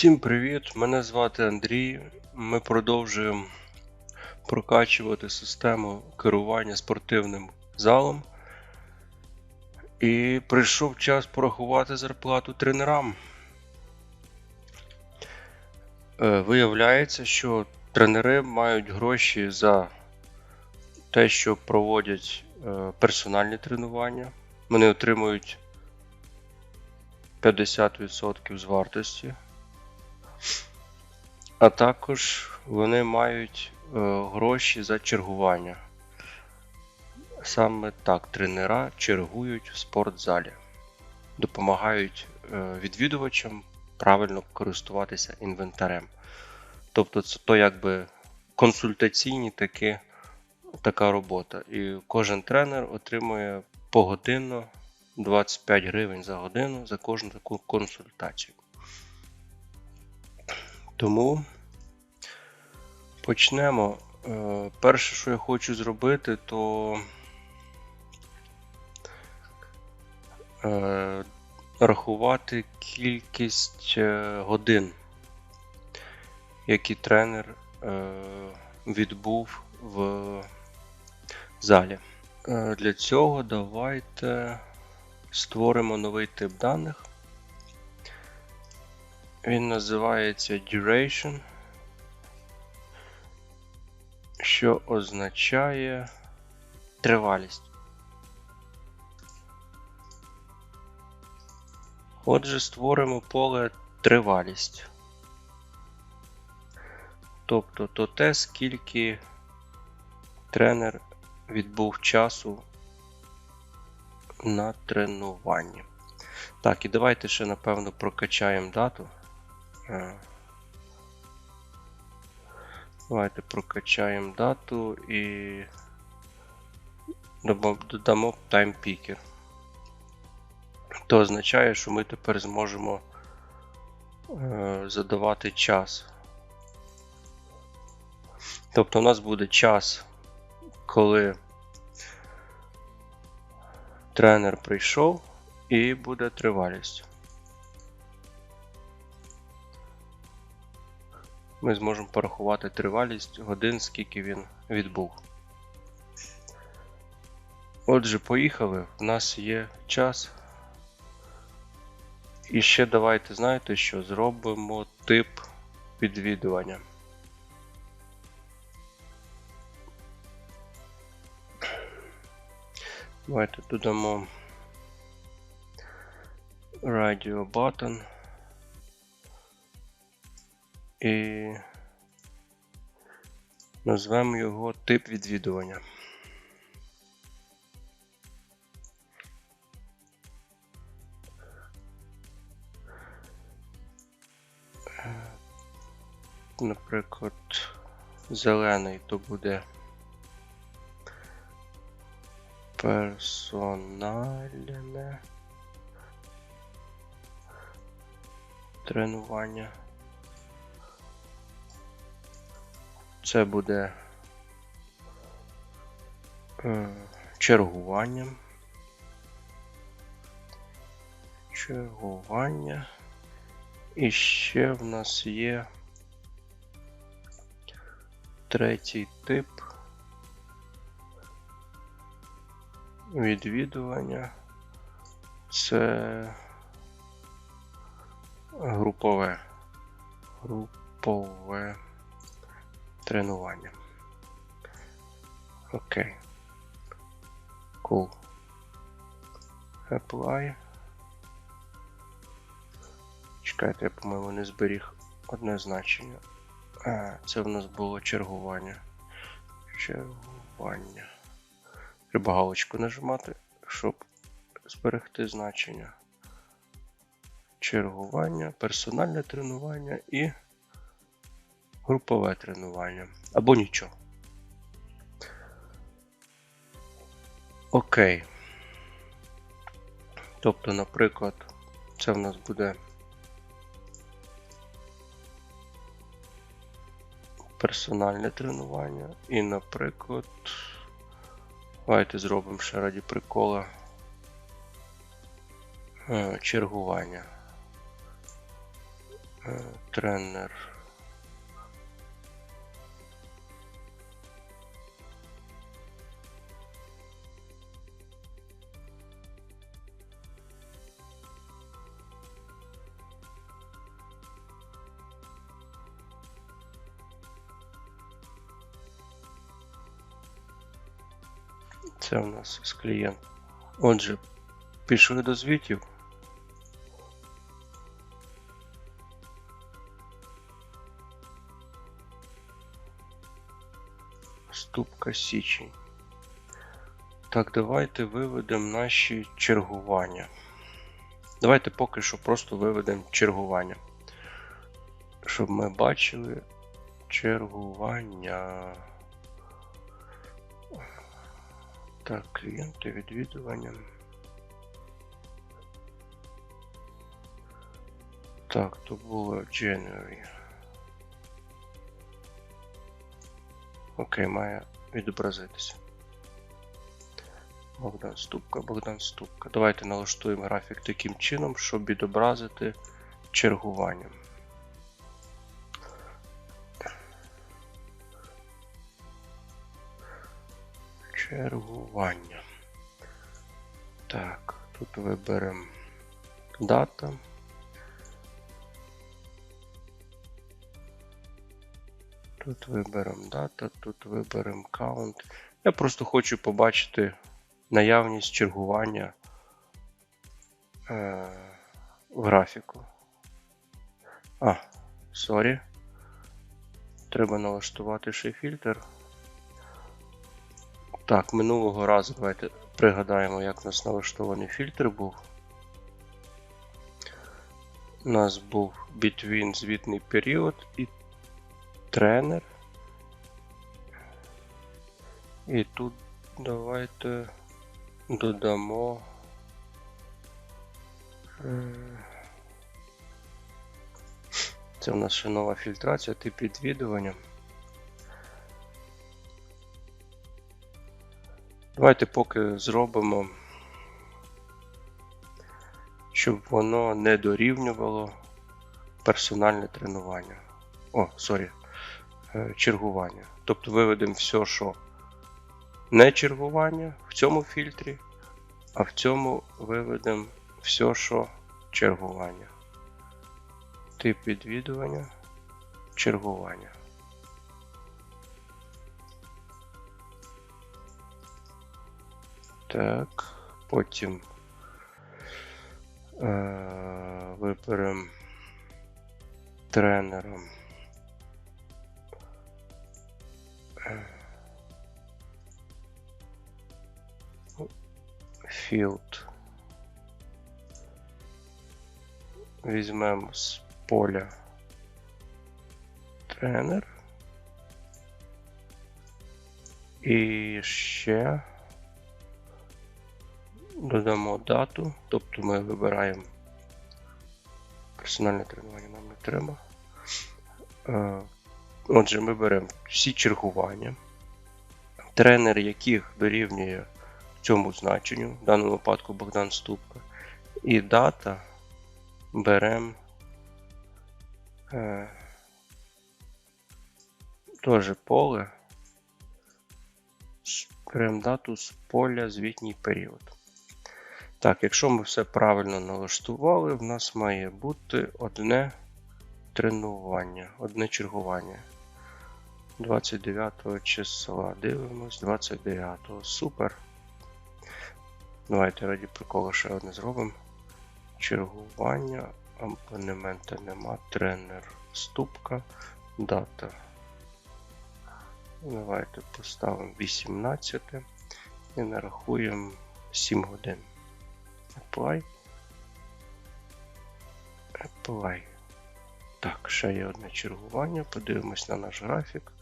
Всім привіт! Мене звати Андрій. Ми продовжуємо прокачувати систему керування спортивним залом. І прийшов час порахувати зарплату тренерам. Е, Виявляється, що тренери мають гроші за те, що проводять е, персональні тренування. Вони отримують 50% з вартості. А також вони мають е, гроші за чергування. Саме так тренера чергують в спортзалі, допомагають е, відвідувачам правильно користуватися інвентарем. Тобто це то якби консультаційні такі, така робота. І кожен тренер отримує погодинно 25 гривень за годину за кожну таку консультацію. Тому почнемо. Е, Перше, що я хочу зробити, то е, рахувати кількість е, годин, які тренер відбув в залі. Для цього давайте створимо новий тип даних. Він називається duration, що означає тривалість. Отже, створимо поле тривалість. Тобто то те, скільки тренер відбув часу на тренуванні. Так, і давайте ще, напевно, прокачаємо дату. Е, Давайте прокачаємо дату і додамо- додамо таймпікер. То означає, що ми тепер зможемо е, задавати час. Тобто у нас буде час, коли тренер прийшов, і буде тривалість. Ми зможемо порахувати тривалість годин, скільки він відбув. Отже, поїхали. У нас є час. І ще давайте знаєте, що зробимо тип відвідування. Давайте додамо Radio Button і назвемо його тип відвідування. Е, Наприклад, зелений то буде персональне тренування. Це буде е, чергуванням. Чергування. І ще в нас є третій тип відвідування. Це групове. Групове тренування. Окей. Cool. Apply. Чекайте, я, по-моєму, не зберіг одне значення. А, це в нас було чергування. Чергування. Треба галочку нажимати, щоб зберегти значення. Чергування, персональне тренування і групове тренування. Або нічого. Окей. Тобто, наприклад, це в нас буде персональне тренування. І, наприклад, давайте зробимо ще раді прикола е, чергування. Е, Тренер. Це у нас з клієнт. Отже, пішли до звітів. Ступка січень. Так, давайте виведемо наші чергування. Давайте поки що просто виведемо чергування. Щоб ми бачили чергування. Так, клієнти відвідування. Так, то було January. Окей, має відобразитися. Богдан Ступка, Богдан Ступка. Давайте налаштуємо графік таким чином, щоб відобразити чергування. Чергування. Так, тут виберемо дата. Тут виберемо дата, тут виберемо count. Я просто хочу побачити наявність чергування е, в графіку. А, сорі. Треба налаштувати ще фільтр. Так, минулого разу давайте пригадаємо, як у нас налаштований фільтр був. У нас був between звітний період і тренер. І тут давайте додамо. е, Це у нас ще нова фільтрація, тип відвідування. Давайте поки зробимо, щоб воно не дорівнювало персональне тренування. О, сорі, е, чергування. Тобто виведемо все, що не чергування в цьому фільтрі, а в цьому виведемо все, що чергування. Тип відвідування, чергування. Так, потім е, виберемо тренером. Е, Field. Візьмемо з поля тренер. І ще додамо дату, тобто ми вибираємо персональне тренування нам не треба. Е, Отже, ми беремо всі чергування, тренер яких дорівнює цьому значенню, в даному випадку Богдан Ступка, і дата беремо е, теж поле, беремо дату з поля звітній період. Так, якщо ми все правильно налаштували, в нас має бути одне тренування, одне чергування. 29 числа. Дивимось 29. Супер. Давайте раді приколу ще одне зробимо. Чергування, абонемента нема, тренер, ступка, дата. Давайте поставимо 18 і нарахуємо 7 годин. Apply. Apply. Так, ще є одне чергування. Подивимось на наш графік.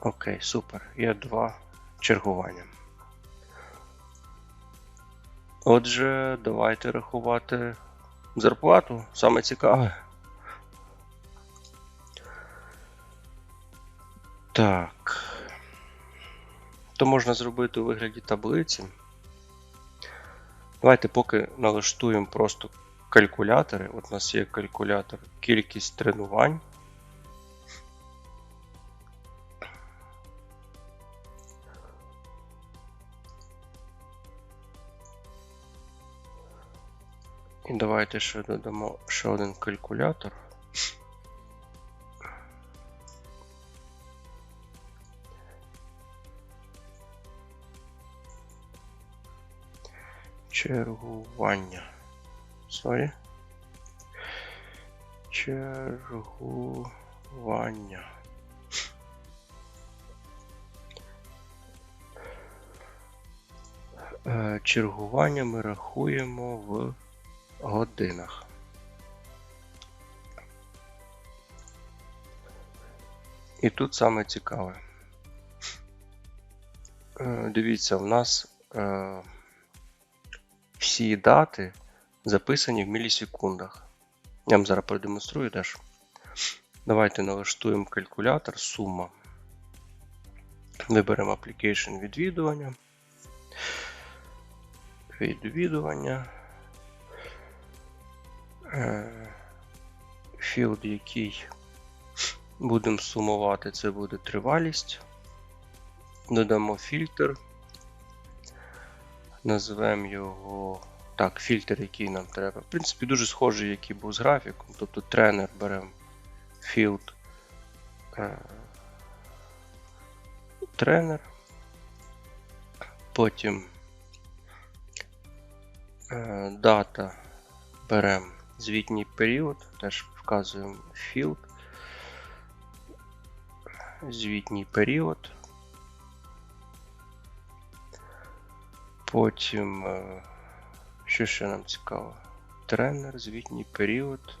Окей, супер. Є два чергування. Отже, давайте рахувати зарплату. Саме цікаве. Так. То можна зробити у вигляді таблиці. Давайте поки налаштуємо просто калькулятори. От у нас є калькулятор кількість тренувань. І давайте ще додамо ще один калькулятор. Чергування. Сорі. Чергування. Е, Чергування ми рахуємо в годинах. І тут саме цікаве. Е, Дивіться, в нас е, всі дати записані в мілісекундах. Я вам зараз продемонструю теж. Давайте налаштуємо калькулятор, сума. Виберемо Application відвідування. Відвідування. Філд, який будемо сумувати, це буде тривалість. Додамо фільтр. Назвемо його. Так, фільтр, який нам треба. В принципі, дуже схожий, який був з графіком. Тобто тренер беремо field е, тренер. Потім е, дата беремо звітній період, теж вказуємо field. Звітній період. Потім, е, що ще нам цікаво? Тренер, звітній період.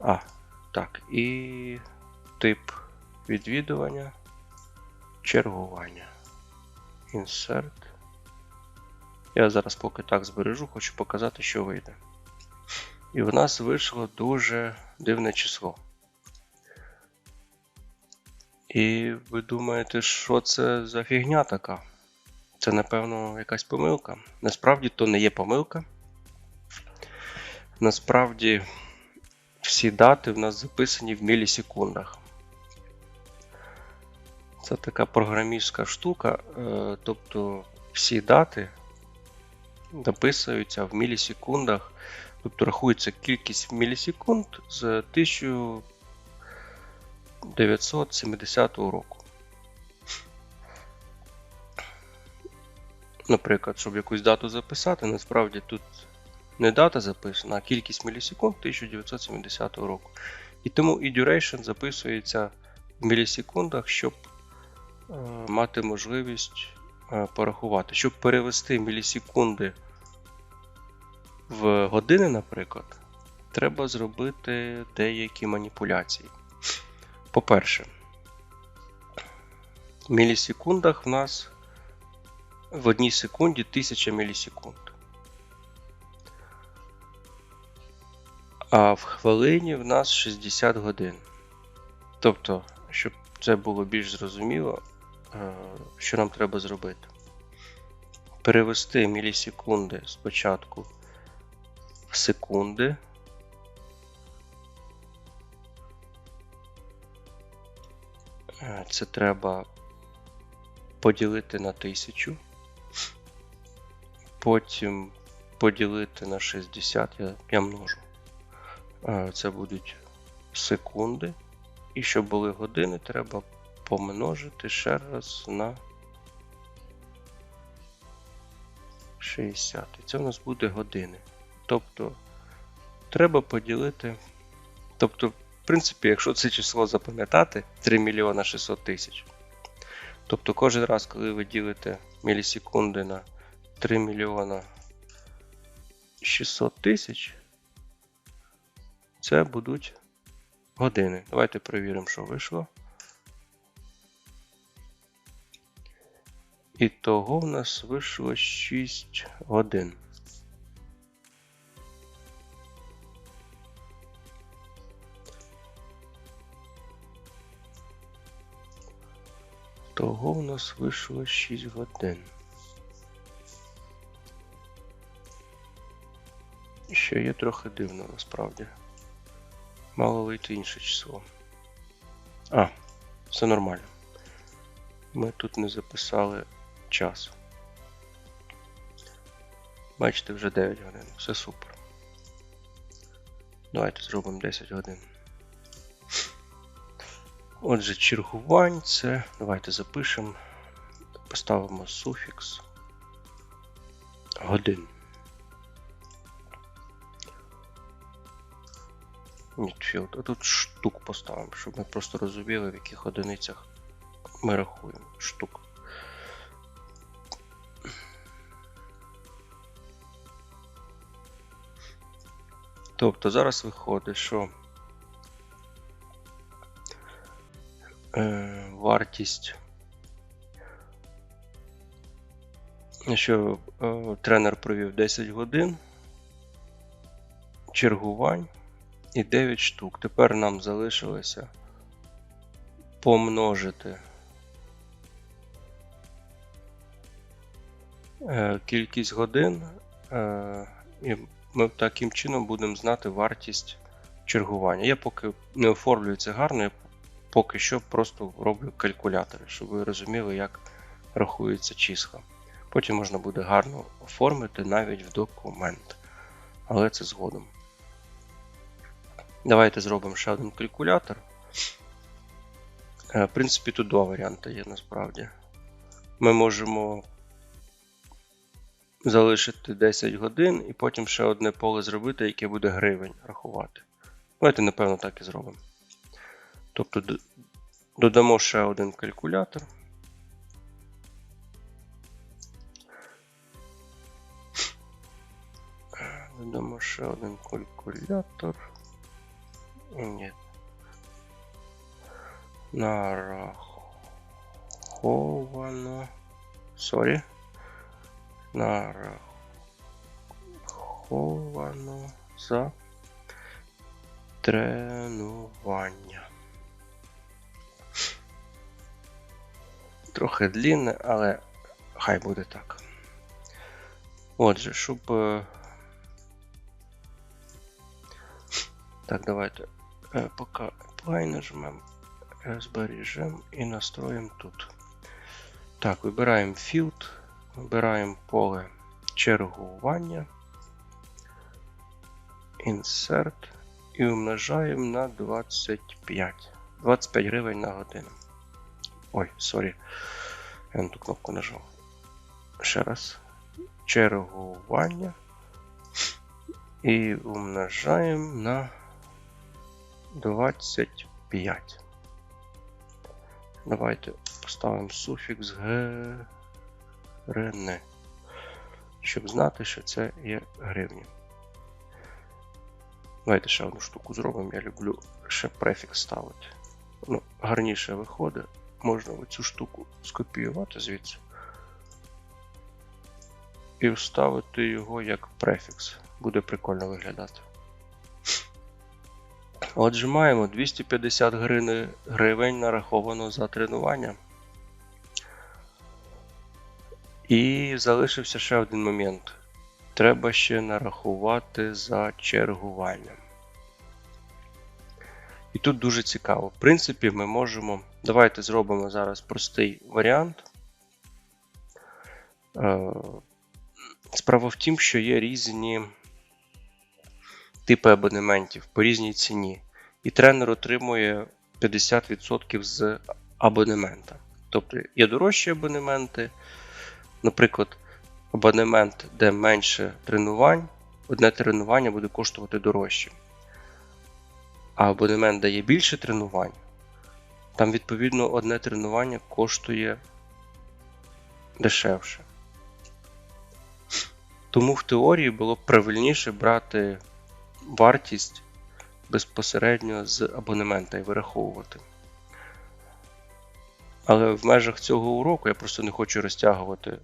А, так, і тип відвідування, чергування. Insert. Я зараз поки так збережу, хочу показати, що вийде. І в нас вийшло дуже дивне число. І ви думаєте, що це за фігня така? Це, напевно, якась помилка. Насправді то не є помилка. Насправді всі дати в нас записані в мілісекундах. Це така програмістська штука, е, тобто всі дати записуються в мілісекундах, тобто рахується кількість мілісекунд з 1970 року. Наприклад, щоб якусь дату записати, насправді тут не дата записана, а кількість мілісекунд 1970 року. І тому і duration записується в мілісекундах, щоб е, мати можливість е, порахувати. Щоб перевести мілісекунди в години, наприклад, треба зробити деякі маніпуляції. По-перше, в мілісекундах в нас в одній секунді 1000 мілісекунд. А в хвилині в нас 60 годин. Тобто, щоб це було більш зрозуміло, е, що нам треба зробити? Перевести мілісекунди спочатку в секунди. Е, це треба поділити на 1000, потім поділити на 60, я, я множу. Це будуть секунди. І щоб були години, треба помножити ще раз на 60. І це у нас буде години. Тобто треба поділити. Тобто, в принципі, якщо це число запам'ятати, 3 мільйона 600 тисяч. Тобто кожен раз, коли ви ділите мілісекунди на 3 мільйона 600 тисяч, це будуть години. Давайте перевіримо, що вийшло. І того в нас вийшло 6 годин. Того в нас вийшло 6 годин. Ще є трохи дивно насправді. Мало вийти інше число. А, все нормально. Ми тут не записали час. Бачите, вже 9 годин. Все супер. Давайте зробимо 10 годин. Отже, чергувань це. Давайте запишемо. Поставимо суфікс годин. Нітфілд. А тут штук поставимо, щоб ми просто розуміли, в яких одиницях ми рахуємо штук. Тобто зараз виходить, що е, вартість, що е, тренер провів 10 годин, чергувань і 9 штук. Тепер нам залишилося помножити е, кількість годин, е, і ми таким чином будемо знати вартість чергування. Я поки не оформлюю це гарно, я поки що просто роблю калькулятори, щоб ви розуміли, як рахуються числа. Потім можна буде гарно оформити навіть в документ. Але це згодом. Давайте зробимо ще один калькулятор. Е, В принципі, тут два варіанти є насправді. Ми можемо залишити 10 годин і потім ще одне поле зробити, яке буде гривень рахувати. Давайте, напевно, так і зробимо. Тобто додамо ще один калькулятор. Додамо ще один калькулятор. Ні. Нараховано. Сорі. Нараховано за тренування. Трохи длінне, але хай буде так. Отже, щоб. Так, давайте поки apply нажмемо, збережемо і настроїмо тут. Так, вибираємо field, вибираємо поле чергування, Insert і умножаємо на 25. 25 гривень на годину. Ой, сорі. Я на ту кнопку нажав. Ще раз. Чергування. І умножаємо на 25. Давайте поставимо суфікс ГРН, щоб знати, що це є гривні. Давайте ще одну штуку зробимо. Я люблю ще префікс ставити. Ну, Гарніше виходить. Можна оцю штуку скопіювати звідси і вставити його як префікс. Буде прикольно виглядати. Отже, маємо 250 гривень нараховано за тренування. І залишився ще один момент. Треба ще нарахувати за чергування. І тут дуже цікаво. В принципі, ми можемо. Давайте зробимо зараз простий варіант. Е, справа в тім, що є різні типи абонементів по різній ціні. І тренер отримує 50% з абонемента. Тобто є дорожчі абонементи. Наприклад, абонемент, де менше тренувань, одне тренування буде коштувати дорожче. А абонемент, де є більше тренувань, там, відповідно, одне тренування коштує дешевше. Тому в теорії було б правильніше брати вартість безпосередньо з абонемента і вираховувати. Але в межах цього уроку я просто не хочу розтягувати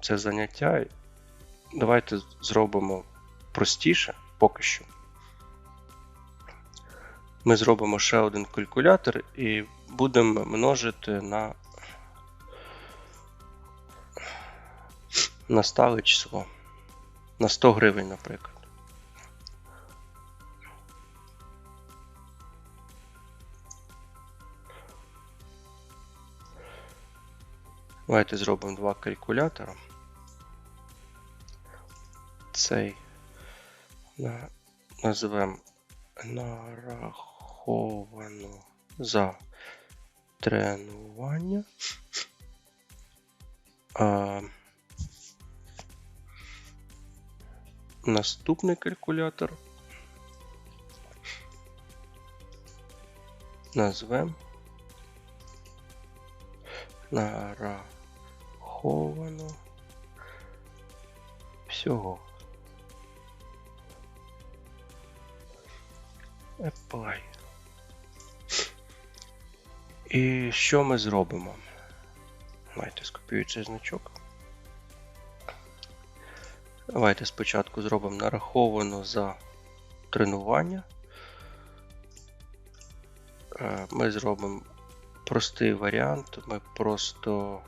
це заняття. Давайте зробимо простіше поки що. Ми зробимо ще один калькулятор і будемо множити на на стале число. На 100 гривень, наприклад. Давайте зробимо два калькулятора. Цей на, назвемо нараховано за тренування. А, наступний калькулятор назвемо нараховано всього. Apply. І що ми зробимо? Давайте скопіюю цей значок. Давайте спочатку зробимо нараховано за тренування. Е, Ми зробимо простий варіант. Ми просто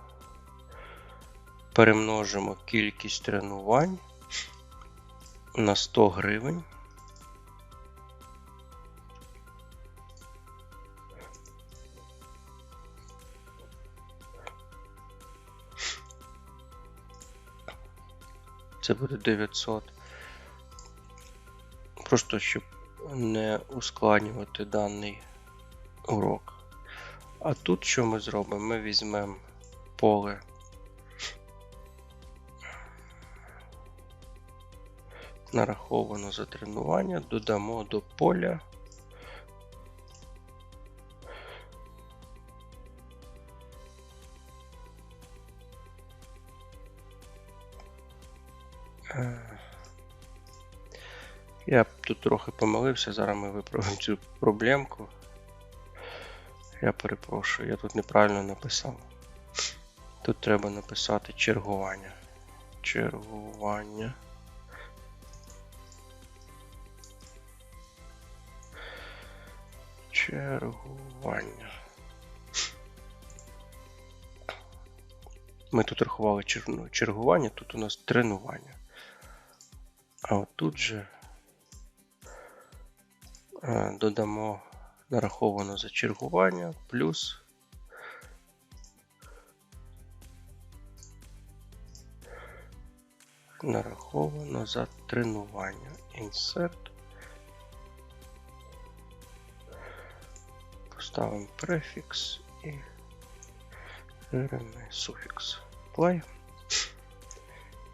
перемножимо кількість тренувань на 100 гривень. Це буде 900. Просто щоб не ускладнювати даний урок. А тут що ми зробимо? Ми візьмемо поле нараховано за тренування, додамо до поля Е, Я тут трохи помилився, зараз ми виправимо цю проблемку. Я перепрошую, я тут неправильно написав. Тут треба написати чергування. Чергування. Чергування. Ми тут рахували чергування, тут у нас тренування. А от тут же е, додамо нараховано за чергування плюс нараховано за тренування. Insert. Поставимо префікс і суфікс. Play.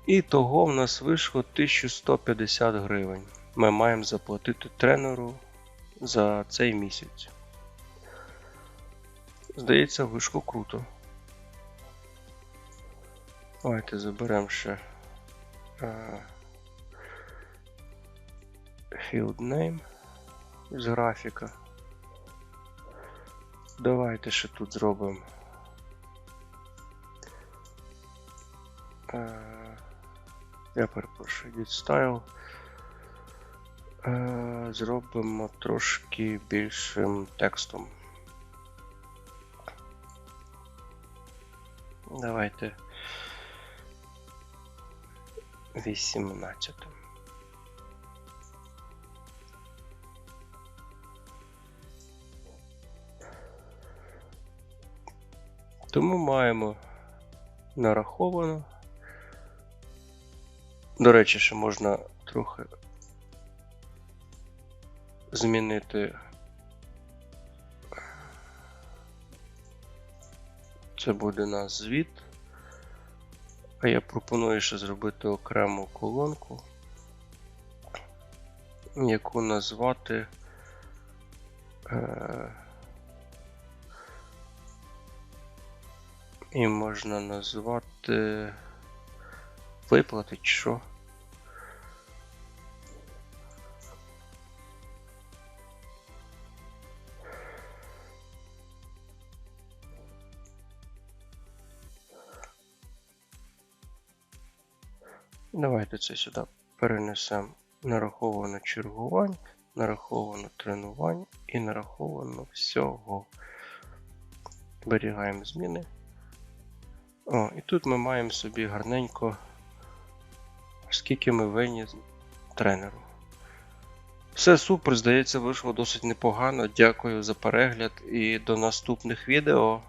І того в нас вийшло 1150 гривень. Ми маємо заплатити тренеру за цей місяць. Здається, вийшло круто. Давайте заберемо ще е, field name з графіка. Давайте ще тут зробимо. Е, я перепрошую, edit style. Е, Зробимо трошки більшим текстом. Давайте 18. Тому маємо нараховано. До речі, ще можна трохи змінити. Це буде наш звіт. А я пропоную ще зробити окрему колонку, яку назвати е, і можна назвати виплати чи що. Давайте це сюди перенесемо нараховано чергувань, нараховано тренувань і нараховано всього. Зберігаємо зміни. О, і тут ми маємо собі гарненько, скільки ми винні тренеру. Все супер, здається, вийшло досить непогано. Дякую за перегляд і до наступних відео.